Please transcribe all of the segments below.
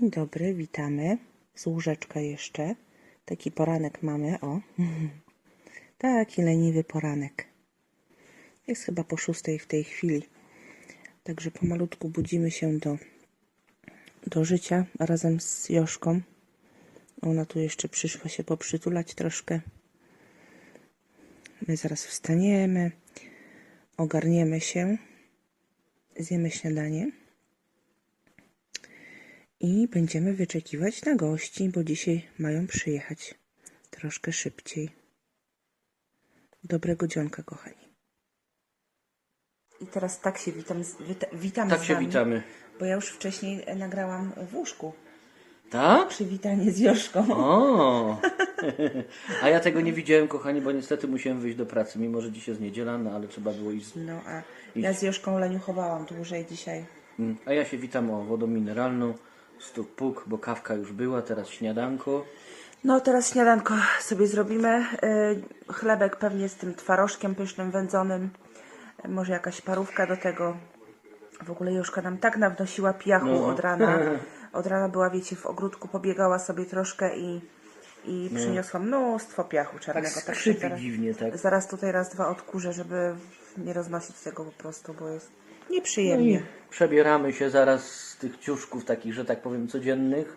Dzień dobry, witamy. Z łóżeczka jeszcze. Taki poranek mamy, o. Taki leniwy poranek. Jest chyba po szóstej w tej chwili. Także pomalutku budzimy się do, do życia razem z Joszką. Ona tu jeszcze przyszła się poprzytulać troszkę. My zaraz wstaniemy, ogarniemy się, zjemy śniadanie i będziemy wyczekiwać na gości, bo dzisiaj mają przyjechać troszkę szybciej. Dobrego dzionka, kochani. I teraz tak się witam, z- wita, witam Tak z się wami, witamy. bo ja już wcześniej e, nagrałam w łóżku Tak? przywitanie z Joszką. O! A ja tego nie widziałem, kochani, bo niestety musiałem wyjść do pracy, mimo że dzisiaj jest niedziela, no ale trzeba było iść. No a ja z Joszką leniuchowałam dłużej dzisiaj. Mm, A ja się witam o wodą mineralną, stuk puk, bo kawka już była, teraz śniadanko. No teraz śniadanko sobie zrobimy. Yy, chlebek pewnie z tym twarożkiem pysznym, wędzonym. Yy, Może jakaś parówka do tego. W ogóle Joszka nam tak nawnosiła piachu No. od rana. Od rana była, wiecie, w ogródku, pobiegała sobie troszkę i, i przyniosła mnóstwo piachu czarnego. Tak zaraz, dziwnie, tak. zaraz tutaj raz, dwa odkurzę, żeby nie roznosić tego po prostu, bo jest No nieprzyjemnie. i przebieramy się zaraz z tych ciuszków takich, że tak powiem, codziennych.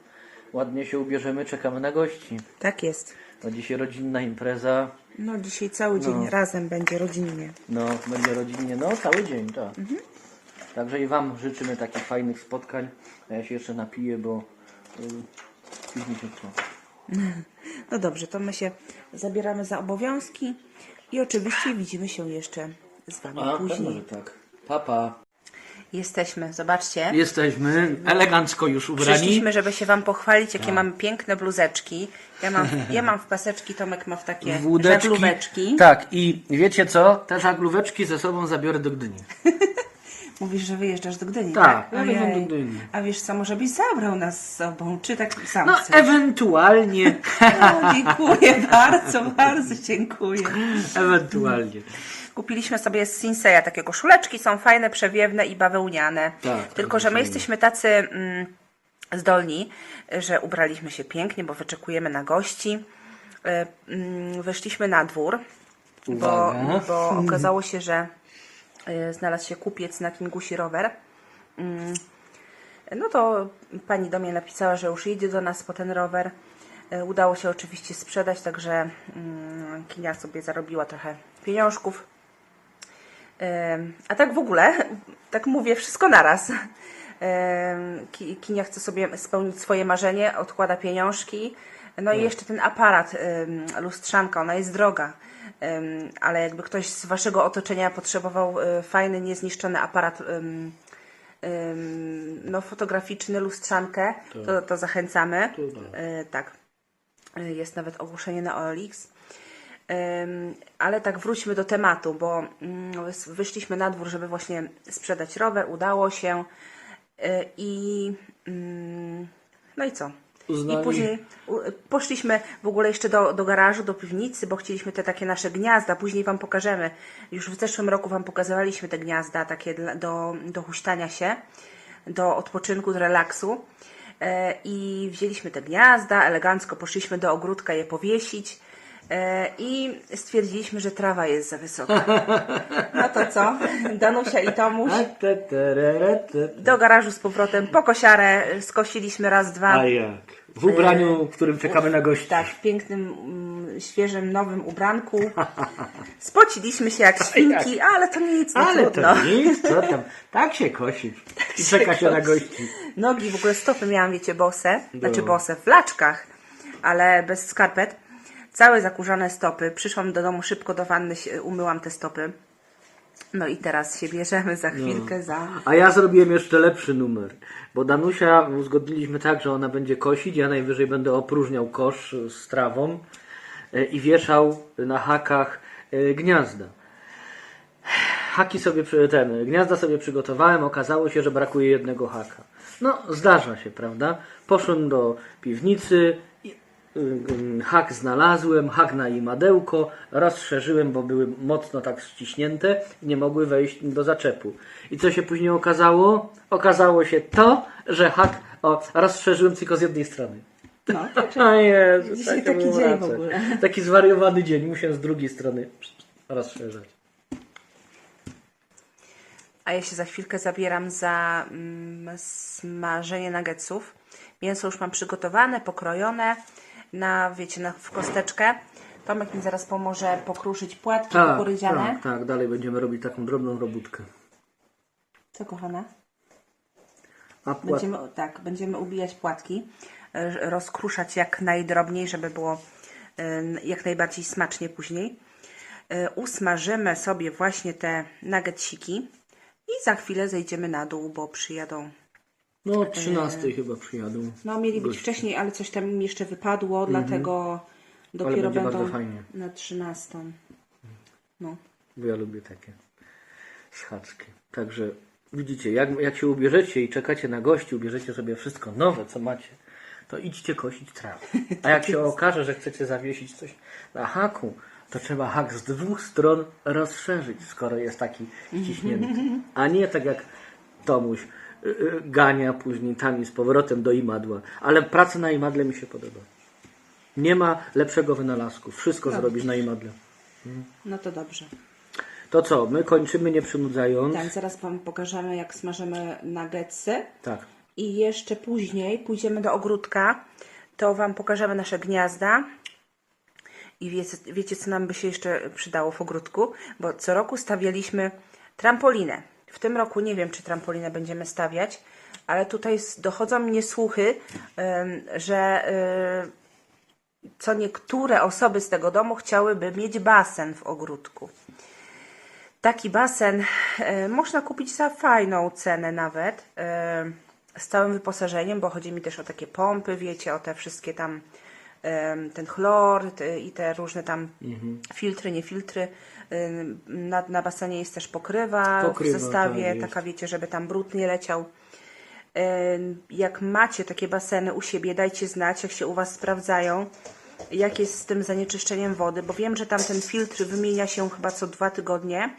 Ładnie się ubierzemy, czekamy na gości. Tak jest. No dzisiaj rodzinna impreza, No dzisiaj cały dzień razem będzie rodzinnie. no będzie rodzinnie, no cały dzień, tak. Także i Wam życzymy takich fajnych spotkań. A ja się jeszcze napiję, bo y, później się co. No dobrze, to my się zabieramy za obowiązki i oczywiście widzimy się jeszcze z Wami A, pewno, że później. tak. Papa. Jesteśmy, zobaczcie. Jesteśmy elegancko już ubrani. Przyszliśmy, żeby się Wam pochwalić, Tak. jakie mamy piękne bluzeczki. Ja mam, ja mam w paseczki, Tomek ma w takie Wódeczki. żaglóweczki. Tak, i wiecie co? Te żaglóweczki ze sobą zabiorę do Gdyni. Mówisz, że wyjeżdżasz do Gdyni, Tak, tak? ja wyjeżdżam do Gdyni. A wiesz co, może byś zabrał nas z sobą, czy tak sam No, chcesz? ewentualnie. No, dziękuję bardzo, bardzo dziękuję. ewentualnie. Kupiliśmy sobie z Sinseya takie koszuleczki, są fajne, przewiewne i bawełniane. Tak, Tylko, że my fajnie. jesteśmy tacy mm, zdolni, że ubraliśmy się pięknie, bo wyczekujemy na gości. E, mm, Wyszliśmy na dwór, bo, Uwaga. bo okazało się, że e, znalazł się kupiec na Kingusi rower. Mm, No to pani do mnie napisała, że już jedzie do nas po ten rower. E, Udało się oczywiście sprzedać, także mm, Kinia sobie zarobiła trochę pieniążków. A tak w ogóle, tak mówię wszystko naraz. Kinia chce sobie spełnić swoje marzenie, odkłada pieniążki. No i jeszcze ten aparat, lustrzanka, ona jest droga. Ale jakby ktoś z waszego otoczenia potrzebował e, fajny, niezniszczony aparat no, fotograficzny, lustrzankę, to, to zachęcamy. To tak. E, tak. E, Jest nawet ogłoszenie na OLX. Ale tak wróćmy do tematu, bo mm, wys- wyszliśmy na dwór, żeby właśnie sprzedać rower, udało się y, i mm, no i co? Uznali- I później poszliśmy w ogóle jeszcze do, do garażu, do piwnicy, bo chcieliśmy te takie nasze gniazda, później Wam pokażemy. Już w zeszłym roku Wam pokazywaliśmy te gniazda takie do, do huśtania się, do odpoczynku, do relaksu. E, I wzięliśmy te gniazda, elegancko poszliśmy do ogródka je powiesić. E, I stwierdziliśmy, że trawa jest za wysoka. No to co? Danusia i Tomuś A, te, terere, te. do garażu z powrotem po kosiarę skosiliśmy raz, dwa. A jak? W ubraniu, w którym czekamy na gości. Tak, w pięknym, mm, świeżym, nowym ubranku. Spociliśmy się jak świnki, ale to nic, nie Ale trudno. to nic, co tam. Tak się kosi. I czeka się na gości. Nogi, w ogóle stopy miałam, wiecie, bose. Znaczy No. bose, w laczkach, ale bez skarpet. Całe zakurzone stopy. Przyszłam do domu szybko do wanny, umyłam te stopy. No i teraz się bierzemy za chwilkę za... A ja zrobiłem jeszcze lepszy numer, bo Danusia uzgodniliśmy tak, że ona będzie kosić, ja najwyżej będę opróżniał kosz z trawą e, i wieszał na hakach e, gniazda. Haki sobie, ten, gniazda sobie przygotowałem, okazało się, że brakuje jednego haka. No, zdarza się, prawda? Poszłem do piwnicy, hak znalazłem, hak na imadełko, rozszerzyłem, bo były mocno tak ściśnięte i nie mogły wejść do zaczepu. I co się później okazało? Okazało się to, że hak O, rozszerzyłem tylko z jednej strony. No, A Jezu, Dzisiaj taka taki dzień w ogóle. Taki zwariowany dzień. Musiałem z drugiej strony rozszerzać. A ja się za chwilkę zabieram za mm, smażenie nuggetsów. Mięso już mam przygotowane, pokrojone na, wiecie, na, w kosteczkę. Tomek mi zaraz pomoże pokruszyć płatki Tak, kukurydziane. tak, tak. Dalej będziemy robić taką drobną robótkę. Co kochana? A płat... Będziemy, tak, będziemy ubijać płatki, rozkruszać jak najdrobniej, żeby było jak najbardziej smacznie później. E, Usmażymy sobie właśnie te nuggetsiki i za chwilę zejdziemy na dół, bo przyjadą. No, 13 chyba przyjadą. No, mieli być Goście. wcześniej, ale coś tam im jeszcze wypadło, dlatego dopiero będą bardzo fajnie. na 13. No. Bo ja lubię takie schadzki. Także widzicie, jak, jak się ubierzecie i czekacie na gości, ubierzecie sobie wszystko nowe, co macie, to idźcie kosić trawę. A jak się okaże, że chcecie zawiesić coś na haku, to trzeba hak z dwóch stron rozszerzyć, skoro jest taki ściśnięty. A nie tak jak Tomuś gania później tam i z powrotem do imadła. Ale praca na imadle mi się podoba. Nie ma lepszego wynalazku. Wszystko zrobisz na imadle. no to dobrze. To co, my kończymy nie przynudzając. Tak, zaraz Wam pokażemy, jak smażymy nuggetsy. Tak. I jeszcze później pójdziemy do ogródka, to Wam pokażemy nasze gniazda. I wiecie, wiecie, co nam by się jeszcze przydało w ogródku? Bo co roku stawialiśmy trampolinę. W tym roku nie wiem, czy trampolinę będziemy stawiać, ale tutaj dochodzą mnie słuchy, że co niektóre osoby z tego domu chciałyby mieć basen w ogródku. Taki basen można kupić za fajną cenę nawet, z całym wyposażeniem, bo chodzi mi też o takie pompy, wiecie, o te wszystkie tam, ten chlor i te różne tam filtry, nie filtry. E, na, na basenie jest też pokrywa, Pokrywa, w zestawie, tak jest. taka wiecie, żeby tam brud nie leciał. E, Jak macie takie baseny u siebie, dajcie znać, jak się u Was sprawdzają, jak jest z tym zanieczyszczeniem wody, bo wiem, że tam ten filtr wymienia się chyba co dwa tygodnie.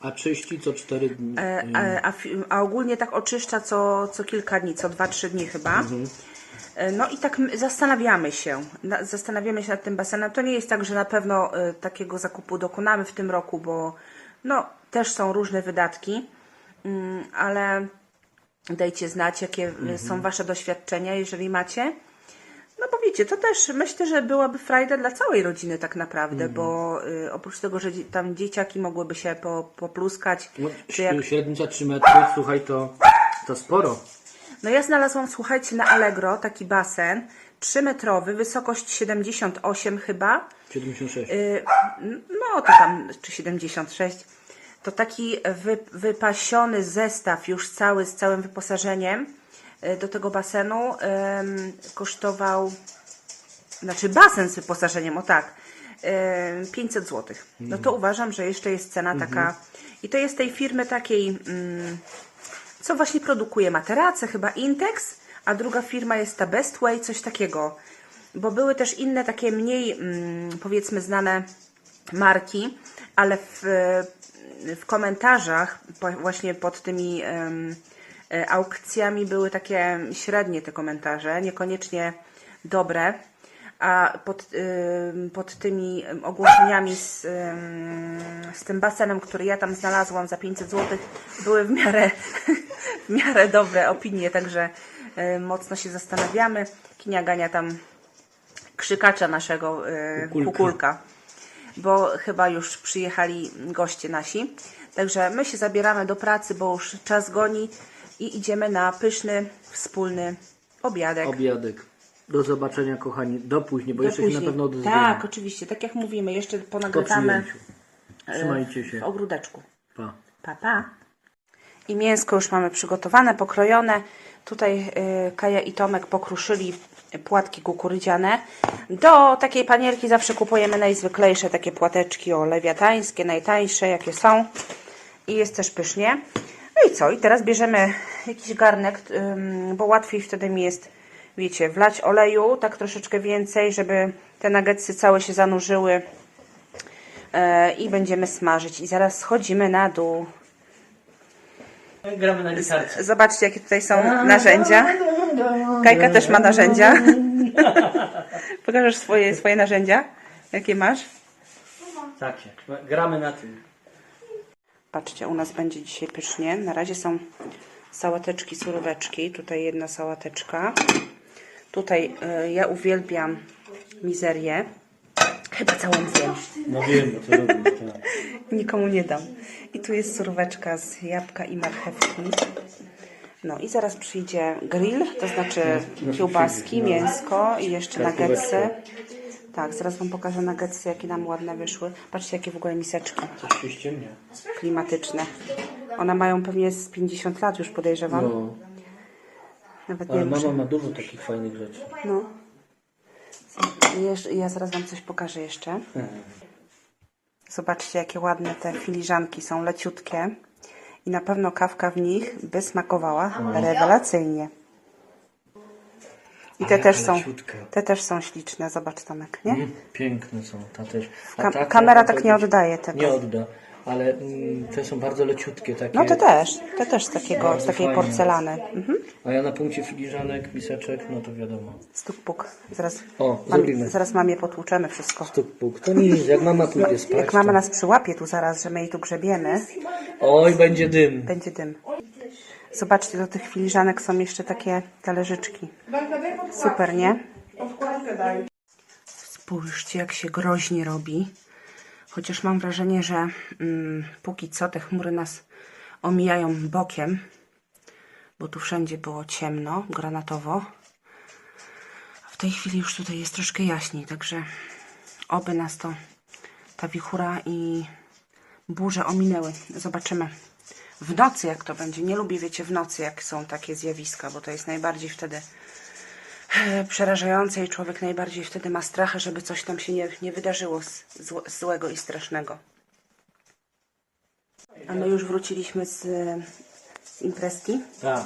A czyści co 4 dni. E, A, a, fi- a ogólnie tak oczyszcza co, co kilka dni, co 2-3 dni chyba. E, No i tak my- zastanawiamy się, na, zastanawiamy się nad tym basenem. To nie jest tak, że na pewno e, takiego zakupu dokonamy w tym roku, bo no, też są różne wydatki, Mm, ale dajcie znać, jakie e, są Wasze doświadczenia, jeżeli macie. No bo wiecie, to też myślę, że byłaby frajda dla całej rodziny tak naprawdę, bo y, oprócz tego, że tam dzieciaki mogłyby się po, popluskać, No, jak Średnica 3 metry, słuchaj, to, to sporo. No ja znalazłam, słuchajcie, na Allegro taki basen 3-metrowy, wysokość 78 chyba. 76. Y, No to tam, czy 76. To taki wy, wypasiony zestaw już cały z całym wyposażeniem y, do tego basenu kosztował, znaczy basen z wyposażeniem, o tak, ym, 500 zł. No to uważam, że jeszcze jest cena taka i to jest tej firmy takiej mm, co właśnie produkuje materace, chyba Intex, a druga firma jest ta Bestway, coś takiego. Bo były też inne takie mniej, mm, powiedzmy, znane marki, ale w, w komentarzach właśnie pod tymi e, aukcjami były takie średnie te komentarze, niekoniecznie dobre, a pod, pod tymi ym, ogłoszeniami z, z tym basenem, który ja tam znalazłam za 500 zł, były w miarę, w miarę dobre opinie, także mocno się zastanawiamy. Kinia gania tam krzykacza naszego y, Kukulka. kukulka, bo chyba już przyjechali goście nasi. Także my się zabieramy do pracy, bo już czas goni i idziemy na pyszny, wspólny obiadek. Obiadek. Do zobaczenia, kochani, do później, bo Do jeszcze się na później. pewno odezwiemy. Tak, oczywiście. Tak jak mówimy, jeszcze Po ponagrywamy przyjęciu. Trzymajcie w się. ogródeczku. Pa. Pa, pa. I mięsko już mamy przygotowane, pokrojone. Tutaj y, Kaja i Tomek pokruszyli płatki kukurydziane. Do takiej panierki zawsze kupujemy najzwyklejsze takie płateczki o lewiatańskie, najtańsze jakie są. I jest też pysznie. No i co? I teraz bierzemy jakiś garnek, ym, bo łatwiej wtedy mi jest, wiecie, wlać oleju, tak troszeczkę więcej, żeby te nuggetsy całe się zanurzyły. E, I będziemy smażyć. I zaraz schodzimy na dół. Gramy na gitarce. Zobaczcie, jakie tutaj są narzędzia. Kajka też ma narzędzia. Pokażesz swoje, swoje narzędzia? Jakie masz? Takie. Gramy na tym. Patrzcie, u nas będzie dzisiaj pysznie. Na razie są sałateczki, suróweczki. Tutaj jedna sałateczka. Tutaj y, ja uwielbiam mizerię. Chyba całą zjem. No wiem, bo to robimy. Tak. Nikomu nie dam. I tu jest suróweczka z jabłka i marchewki. No i zaraz przyjdzie grill, to znaczy kiełbaski, mięsko i jeszcze nuggetsy. Tak, zaraz Wam pokażę nuggetsy, jakie nam ładne wyszły. Patrzcie, jakie w ogóle miseczki Coś się ściemnia. klimatyczne. One mają pewnie z 50 lat już podejrzewam. No, Nawet nie ale wiem, mama czy... ma dużo takich fajnych rzeczy. No. Ja zaraz Wam coś pokażę jeszcze. Zobaczcie, jakie ładne te filiżanki są, leciutkie. I na pewno kawka w nich by smakowała rewelacyjnie. I te Ale też są, te też są śliczne, zobacz Tomek, nie? Mm, Piękne są. Ta też. A kamera ta- tak nie oddaje tego. Nie odda, ale mm, te są bardzo leciutkie takie. No te też, te też z, takiego, z takiej fajnie. porcelany. Mhm. A ja na punkcie filiżanek, miseczek, no to wiadomo. Stuk puk. Zaraz, O, mam, zrobimy. zaraz mamie potłuczemy wszystko. Stuk puk. To nic, jak mama pójdzie spać. Jak mama to... nas przyłapie tu zaraz, że my jej tu grzebiemy, Oj, będzie dym. będzie dym. Zobaczcie, do tych filiżanek są jeszcze takie talerzyczki. Super, nie? Spójrzcie, jak się groźnie robi. Chociaż mam wrażenie, że mm, póki co te chmury nas omijają bokiem, bo tu wszędzie było ciemno, granatowo. A w tej chwili już tutaj jest troszkę jaśniej, także oby nas to ta wichura i burze ominęły. Zobaczymy w nocy, jak to będzie. Nie lubię, wiecie, w nocy, jak są takie zjawiska, bo to jest najbardziej wtedy przerażające i człowiek najbardziej wtedy ma strach, żeby coś tam się nie, nie wydarzyło z, zł- złego i strasznego. A my już wróciliśmy z, e, z imprezki. Tak.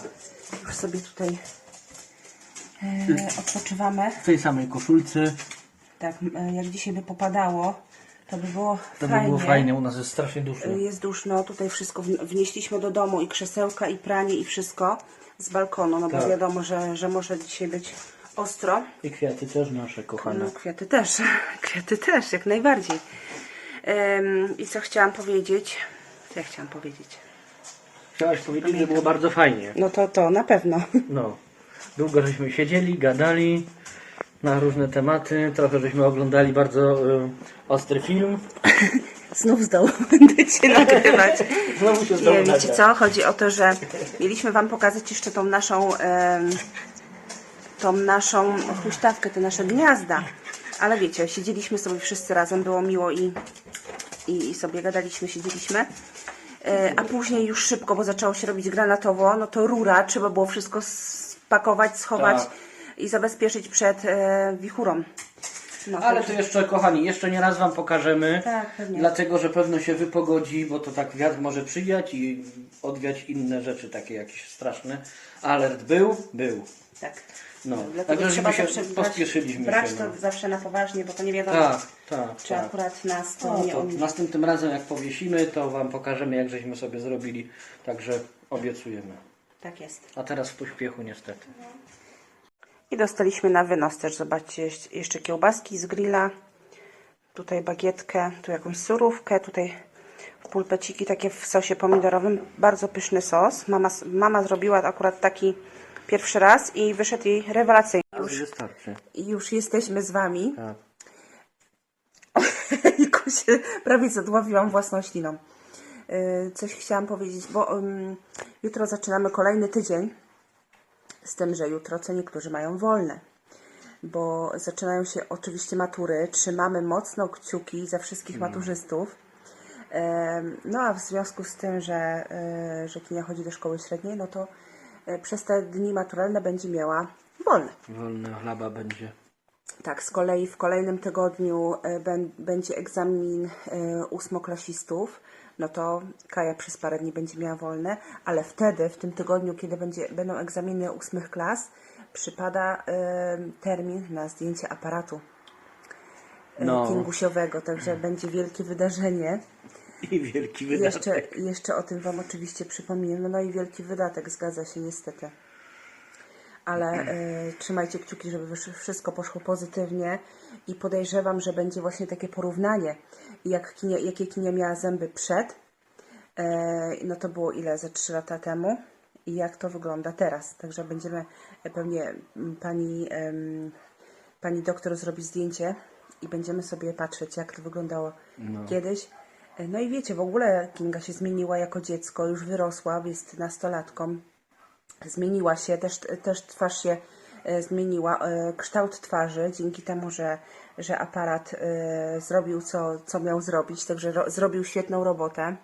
Już sobie tutaj e, odpoczywamy. W tej samej koszulce. Tak, e, jak dzisiaj by popadało, to by było To by fajnie. było fajnie, u nas jest strasznie duszno. Jest duszno, tutaj wszystko wn- wnieśliśmy do domu i krzesełka, i pranie, i wszystko z balkonu, no bo Tak. wiadomo, że, że może dzisiaj być ostro. I kwiaty też nasze, kochane. No, kwiaty też, kwiaty też, jak najbardziej. I co chciałam powiedzieć? Co ja chciałam powiedzieć? Chciałaś powiedzieć, że było bardzo fajnie. No to to, na pewno. No. Długo żeśmy siedzieli, gadali na różne tematy. Trochę żeśmy oglądali bardzo y, ostry film. Znów z dołu będziecie nagrywać. Znowu się Nie, znowu wiecie nagra. co? Chodzi o to, że mieliśmy Wam pokazać jeszcze tą naszą em, tą naszą huśtawkę, te nasze gniazda. Ale wiecie, siedzieliśmy sobie wszyscy razem, było miło i, i, i sobie gadaliśmy, siedzieliśmy. E, A później już szybko, bo zaczęło się robić granatowo, no to rura, trzeba było wszystko spakować, schować Tak. i zabezpieczyć przed e, wichurą. No, Ale to- jeszcze, kochani, jeszcze nie raz Wam pokażemy. Tak. Dlatego, że pewno się wypogodzi, bo to tak wiatr może przyjać i odwiać inne rzeczy, takie jakieś straszne. Alert był? Był. Tak. No, Dlatego także trzeba żeby się zawsze brać, pospieszyliśmy brać się. to No. zawsze na poważnie, bo to nie wiadomo, Tak, tak, czy tak. akurat nas to No, nie to następnym razem jak powiesimy, to Wam pokażemy, jak żeśmy sobie zrobili. Także obiecujemy. Tak jest. A teraz w pośpiechu niestety. I dostaliśmy na wynos też, zobaczcie, jeś- jeszcze kiełbaski z grilla, tutaj bagietkę, tu jakąś surówkę, tutaj pulpeciki takie w sosie pomidorowym, bardzo pyszny sos. Mama, s- mama zrobiła akurat taki pierwszy raz i wyszedł jej rewelacyjnie. Już wystarczy. I już jesteśmy z Wami. Tak. Się prawie zadławiłam własną śliną. Yy, Coś chciałam powiedzieć, bo ym, jutro zaczynamy kolejny tydzień. Z tym, że jutro co niektórzy mają wolne. Bo zaczynają się oczywiście matury. Trzymamy mocno kciuki za wszystkich maturzystów. Em, No a w związku z tym, że, e, że Kinia chodzi do szkoły średniej, no to przez te dni maturalne będzie miała wolne. Wolna chlaba będzie. Tak, z kolei w kolejnym tygodniu e, bę- będzie egzamin e, ósmoklasistów, no to Kaja przez parę dni będzie miała wolne, ale wtedy, w tym tygodniu, kiedy będzie, będą egzaminy ósmych klas, przypada e, termin na zdjęcie aparatu e, No. kingusiowego, także będzie wielkie wydarzenie. I wielki wydatek. Jeszcze, jeszcze o tym Wam oczywiście przypomnimy. No i wielki wydatek, zgadza się niestety. Ale e, trzymajcie kciuki, żeby wszystko poszło pozytywnie i podejrzewam, że będzie właśnie takie porównanie, jak kinie, jakie kinia miała zęby przed, e, no to było ile, ze 3 lata temu i jak to wygląda teraz. Także będziemy e, pewnie pani, em, pani doktor zrobi zdjęcie i będziemy sobie patrzeć, jak to wyglądało kiedyś. No i wiecie, w ogóle Kinga się zmieniła jako dziecko, już wyrosła, jest nastolatką. Zmieniła się, też, też twarz się e, zmieniła, e, kształt twarzy, dzięki temu, że, że aparat e, zrobił co, co miał zrobić, także ro, zrobił świetną robotę.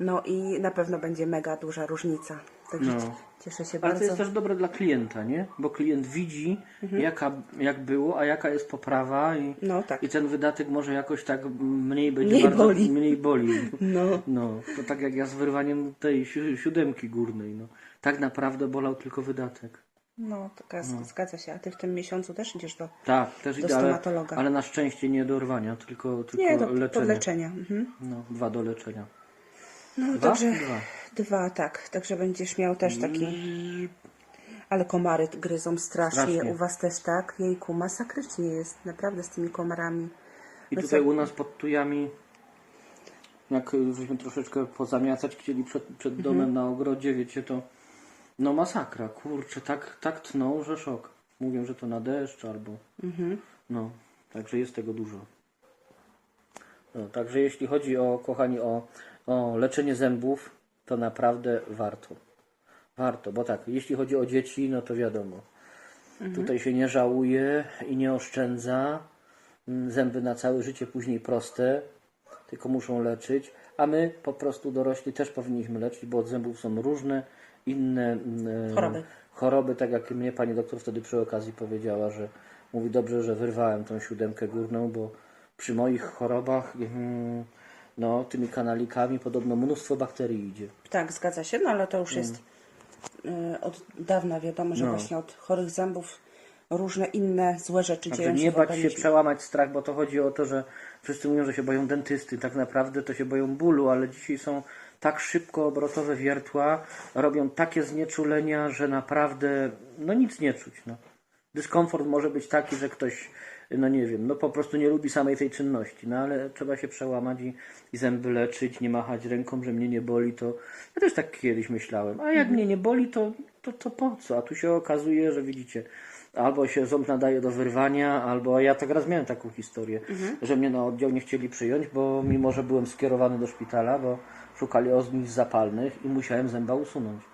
No i na pewno będzie mega duża różnica. Także No. cieszę się Ale bardzo. to jest też dobre dla klienta, nie? Bo klient widzi, jaka, jak było, a jaka jest poprawa i, Mhm. No tak. i ten wydatek może jakoś tak mniej będzie Mniej bardzo, boli. mniej boli. No. No, to tak jak ja z wyrwaniem tej si- siódemki górnej, no. Tak naprawdę bolał tylko wydatek. No, taka, zgadza się. A ty w tym miesiącu też idziesz do... Tak, też Do idę, ale, stomatologa. ale na szczęście nie do rwania, tylko, tylko Nie, do podleczenia. Mhm. No, dwa do leczenia. No, Dwa? także Dwa. dwa, tak. Także będziesz miał też taki. Ale komary gryzą strasznie. Strasznie. U was też tak? Jejku, masakrycznie jest naprawdę z tymi komarami. I tutaj u nas pod tujami, jak żeśmy troszeczkę pozamiacać chcieli przed, przed Mhm. domem na ogrodzie, wiecie, to no masakra, kurczę, tak, tak tną, że szok. Mówią, że to na deszcz albo... Mhm. No, także jest tego dużo. No, także jeśli chodzi o, kochani, o, o leczenie zębów, to naprawdę warto. Warto, bo tak, jeśli chodzi o dzieci, no to wiadomo. Tutaj się nie żałuje i nie oszczędza. Mm, Zęby na całe życie później proste, tylko muszą leczyć. A my po prostu dorośli też powinniśmy leczyć, bo od zębów są różne inne mm, Choroby. choroby, tak jak mnie pani doktor wtedy przy okazji powiedziała, że mówi dobrze, że wyrwałem tą siódemkę górną, bo przy moich chorobach mm, no, tymi kanalikami podobno mnóstwo bakterii idzie. Tak, zgadza się, no ale to już jest y, od dawna wiadomo, że No. właśnie od chorych zębów różne inne złe rzeczy Także dzieją się nie w bać się organizmie. przełamać strach, bo to chodzi o to, że wszyscy mówią, że się boją dentysty. Tak naprawdę to się boją bólu, ale dzisiaj są tak szybko obrotowe wiertła, robią takie znieczulenia, że naprawdę no nic nie czuć. No. Dyskomfort może być taki, że ktoś, no nie wiem, no po prostu nie lubi samej tej czynności, no ale trzeba się przełamać i, i zęby leczyć, nie machać ręką, że mnie nie boli, to ja też tak kiedyś myślałem, a jak mnie nie boli, to, to, to po co? A tu się okazuje, że widzicie, albo się ząb nadaje do wyrwania, albo ja tak raz miałem taką historię, że mnie na oddział nie chcieli przyjąć, bo mimo, że byłem skierowany do szpitala, bo szukali ognisk zapalnych i musiałem zęba usunąć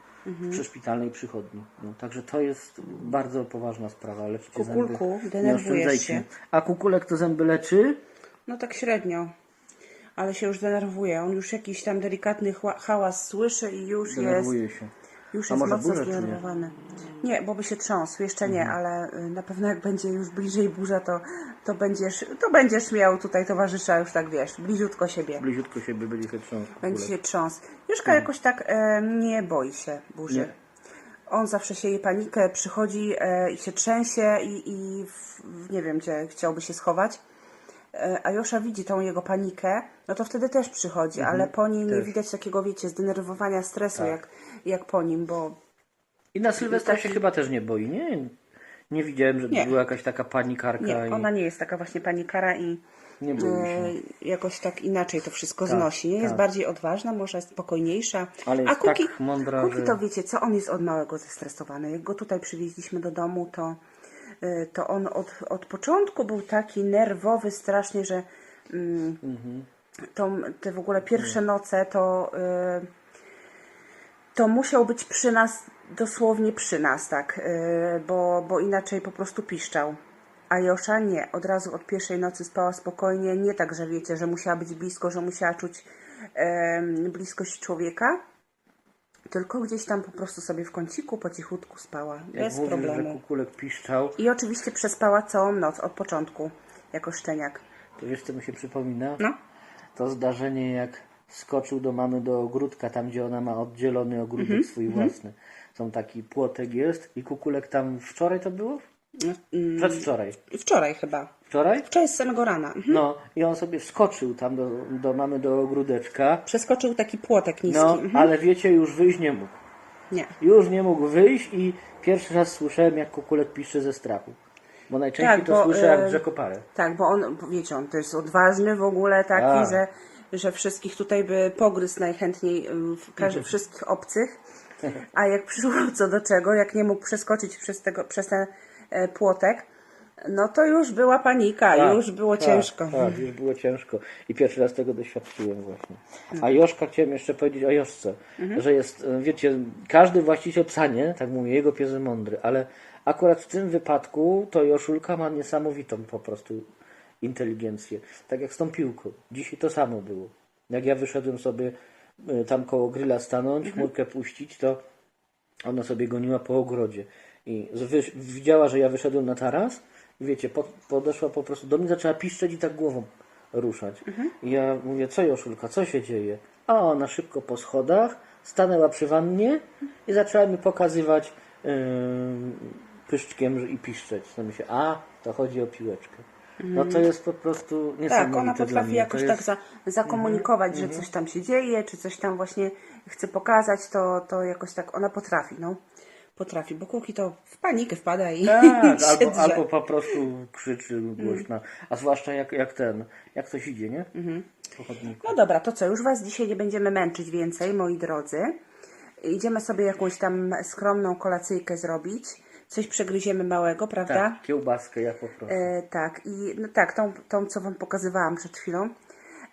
przy szpitalnej przychodni. No, także to jest bardzo poważna sprawa. Leczycie Kukulku, zęby, nie oszczędzajcie. się. A kukulek to zęby leczy? No tak średnio. Ale się już denerwuje. On już jakiś tam delikatny hałas słyszy i już jest, Denerwuje się. Już A jest może mocno czy nie? Mhm. zdenerwowany. Nie, bo by się trząsł. Jeszcze nie, ale y, na pewno jak będzie już bliżej burza, to, to, będziesz, to będziesz miał tutaj towarzysza już tak, wiesz, bliziutko siebie. Bliziutko siebie będzie się trząsł Będzie się trząsł. Juszka jakoś tak e, nie boi się burzy. Nie. On zawsze sieje panikę, przychodzi e, i się trzęsie i, i w, nie wiem gdzie chciałby się schować. E, a Josza widzi tą jego panikę, no to wtedy też przychodzi, ale po niej nie Mhm. też. widać takiego, wiecie, zdenerwowania, stresu Tak. jak, jak po nim, bo I na Sylwestra taki- się chyba też nie boi, nie? Nie widziałem, żeby Nie. była jakaś taka panikarka nie, i ona nie jest taka właśnie panikara i nie e, jakoś tak inaczej to wszystko Tak, znosi. Nie jest tak. bardziej odważna, może jest spokojniejsza. Ale A jest Kuki, tak mądra, Kuki że- to wiecie co, on jest od małego zestresowany. Jak go tutaj przywieźliśmy do domu, to, y, to on od, od początku był taki nerwowy strasznie, że mm, Mhm. tą, te w ogóle pierwsze noce to y, to musiał być przy nas, dosłownie przy nas, tak, y, bo, bo inaczej po prostu piszczał. A Josza nie, od razu od pierwszej nocy spała spokojnie, nie tak, że wiecie, że musiała być blisko, że musiała czuć bliskość człowieka, tylko gdzieś tam po prostu sobie w kąciku po cichutku spała, Jak bez mówisz, że problemu. kukulek piszczał, I oczywiście przespała całą noc od początku, jako szczeniak. to wiesz co mi się przypomina? No, To zdarzenie jak skoczył do mamy do ogródka, tam gdzie ona ma oddzielony ogródek Mhm, swój własny. Są taki płotek jest i kukulek tam wczoraj to było? mm, Przedwczoraj. wczoraj chyba. Wczoraj? Wczoraj z samego rana. Mhm. No i on sobie wskoczył tam do, do mamy do ogródeczka. Przeskoczył taki płotek niski. No, Mhm. ale wiecie, już wyjść nie mógł. Nie. Już nie mógł wyjść i pierwszy raz słyszałem, jak kukulek piszczy ze strachu. Bo najczęściej Tak, to bo, słyszę jak e, rzekoparę. Tak, bo on, wiecie, on to jest odważny w ogóle taki, Tak. że, że wszystkich tutaj by pogryzł najchętniej y, każdy, wszystkich obcych. A jak przyszło co do czego, jak nie mógł przeskoczyć przez, tego, przez ten e, płotek, no to już była panika, Tak, już było tak, ciężko. Tak, już było ciężko. I pierwszy raz tego doświadczyłem właśnie. A Joszka chciałem jeszcze powiedzieć o Joszce, że jest, e, wiecie, każdy właściciel psa, nie? Tak mówię, jego pies mądry, ale akurat w tym wypadku to Joszulka ma niesamowitą po prostu inteligencję. Tak jak z tą piłką. Dzisiaj to samo było. Jak ja wyszedłem sobie e, tam koło grilla stanąć, chmurkę puścić, to ona sobie goniła po ogrodzie i widziała, że ja wyszedłem na taras i wiecie, po, podeszła po prostu do mnie, zaczęła piszczeć i tak głową ruszać. I ja mówię, co Joszulka, co się dzieje? A ona szybko po schodach stanęła przy wannie i zaczęła mi pokazywać yy, pyszczkiem i piszczeć. To myślę, a, to chodzi o piłeczkę. No to jest po prostu niesamowite Tak, ona potrafi jakoś tak jest... Mhm, za, zakomunikować, że coś tam się dzieje, czy coś tam właśnie chce pokazać, to, to jakoś tak ona potrafi, no. Potrafi, bo Kuki to w panikę wpada i Tak, albo, albo po prostu krzyczy głośno. A zwłaszcza jak, jak ten, jak ktoś idzie, nie? Po chodniku. No dobra, to co, już Was dzisiaj nie będziemy męczyć więcej, moi drodzy. Idziemy sobie jakąś tam skromną kolacyjkę zrobić. Coś przegryziemy małego, prawda? Tak, kiełbaskę ja poproszę. E, tak, i no tak, tą, tą, co Wam pokazywałam przed chwilą.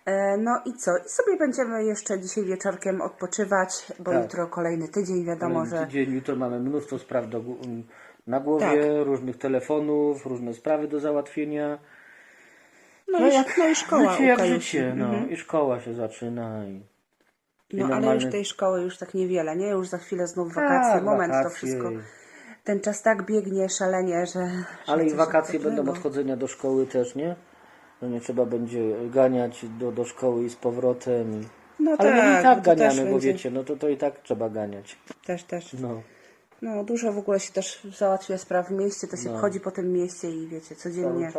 E, no i co? I sobie będziemy jeszcze dzisiaj wieczorkiem odpoczywać, bo Tak. jutro kolejny tydzień, wiadomo, Mamy że... Tydzień, jutro mamy mnóstwo spraw do, na głowie, różnych telefonów, różne sprawy do załatwienia. No, i, no i szkoła życie jak życie, no. I szkoła się zaczyna. I, i No ale normalny- już tej szkoły już tak niewiele, nie? Już za chwilę znów Tak, wakacje, moment to wakacje. wszystko. Ten czas tak biegnie szalenie, że... Ale że i coś wakacje będą odchodzenia do szkoły też, nie? No nie trzeba będzie ganiać do, do szkoły i z powrotem. I... No Ale my tak, i tak też ganiamy, bo będzie- wiecie, no to, to i tak trzeba ganiać. Też, też. No. No dużo w ogóle się też załatwia spraw w mieście, to się No. chodzi po tym mieście i wiecie, codziennie,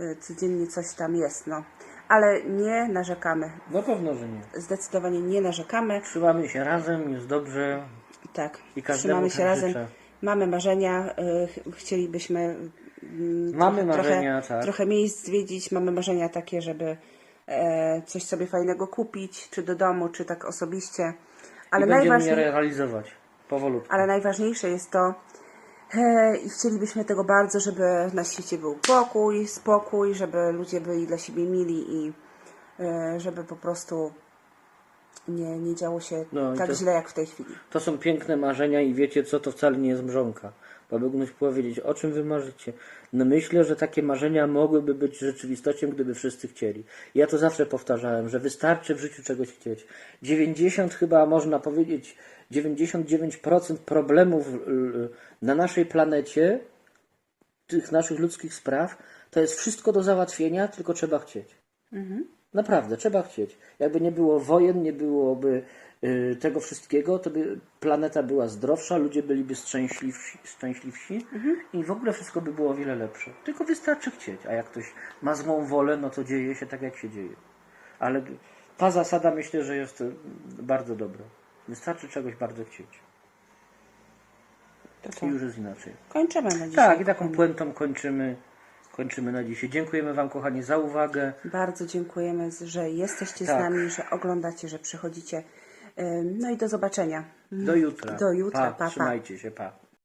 y, codziennie coś tam jest, no. Ale nie narzekamy. Na pewno, że nie. Zdecydowanie nie narzekamy. Trzymamy się razem, jest dobrze. Tak, I trzymamy się tak razem. życzę. Mamy marzenia, y, ch- chcielibyśmy mm, Mamy trochę, marzenia, tak. trochę miejsc zwiedzić. Mamy marzenia takie, żeby e, coś sobie fajnego kupić, czy do domu, czy tak osobiście. Ale I najważniejsze... realizować. Powolutku. Ale najważniejsze jest to, e, i chcielibyśmy tego bardzo, żeby na świecie był pokój, spokój, żeby ludzie byli dla siebie mili i e, żeby po prostu nie, nie działo się No i tak to- źle jak w tej chwili. To są piękne marzenia i wiecie co, to wcale nie jest mrzonka. Bo by ktoś powiedzieć, o czym wy marzycie? No myślę, że takie marzenia mogłyby być rzeczywistością, gdyby wszyscy chcieli. Ja to zawsze powtarzałem, że wystarczy w życiu czegoś chcieć. 90 chyba można powiedzieć, 99% problemów y, na naszej planecie, tych naszych ludzkich spraw, to jest wszystko do załatwienia, tylko trzeba chcieć. Naprawdę, trzeba chcieć. Jakby nie było wojen, nie byłoby y, tego wszystkiego, to by planeta była zdrowsza, ludzie byliby szczęśliwsi, szczęśliwsi i w ogóle wszystko by było o wiele lepsze. Tylko wystarczy chcieć, a jak ktoś ma złą wolę, no to dzieje się tak, jak się dzieje. Ale ta zasada myślę, że jest y, bardzo dobra. Wystarczy czegoś bardzo chcieć. To co? I już jest inaczej. Kończymy na dzisiaj. Tak, i taką puentą kończymy, kończymy na dzisiaj. Dziękujemy Wam, kochani, za uwagę. Bardzo dziękujemy, że jesteście z Tak. nami, że oglądacie, że przychodzicie. No i do zobaczenia. Do jutra. Do jutra, Pa, pa, pa. Trzymajcie się, pa.